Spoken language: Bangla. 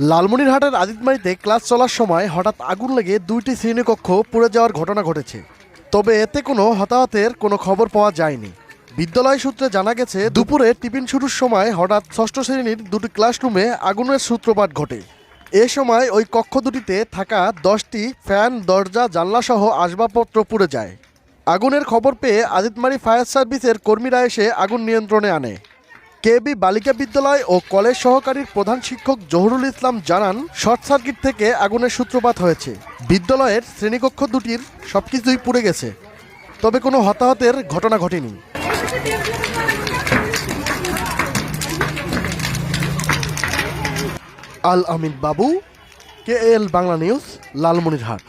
লালমনিরহাটের আদিতমারিতে ক্লাস চলার সময় হঠাৎ আগুন লেগে দুইটি শ্রেণীকক্ষ পুড়ে যাওয়ার ঘটনা ঘটেছে। তবে এতে কোনো হতাহতের কোনো খবর পাওয়া যায়নি। বিদ্যালয় সূত্রে জানা গেছে, দুপুরে টিফিন শুরুর সময় হঠাৎ ষষ্ঠ শ্রেণির দুটি ক্লাসরুমে আগুনের সূত্রপাত ঘটে। এ সময় ওই কক্ষ দুটিতে থাকা দশটি ফ্যান, দরজা জানলা সহ আসবাবপত্র পুড়ে যায়। আগুনের খবর পেয়ে আদিতমারি ফায়ার সার্ভিসের কর্মীরা এসে আগুন নিয়ন্ত্রণে আনে। কেবি বালিকা বিদ্যালয় ও কলেজ সহকারীর প্রধান শিক্ষক জহুরুল ইসলাম জানান, শর্ট সার্কিট থেকে আগুনের সূত্রপাত হয়েছে। বিদ্যালয়ের শ্রেণীকক্ষ দুটির সবকিছুই পুড়ে গেছে। তবে কোনো হতাহতের ঘটনা ঘটেনি। Al Amin Babu, K L Bangla news, Lalmonirhat.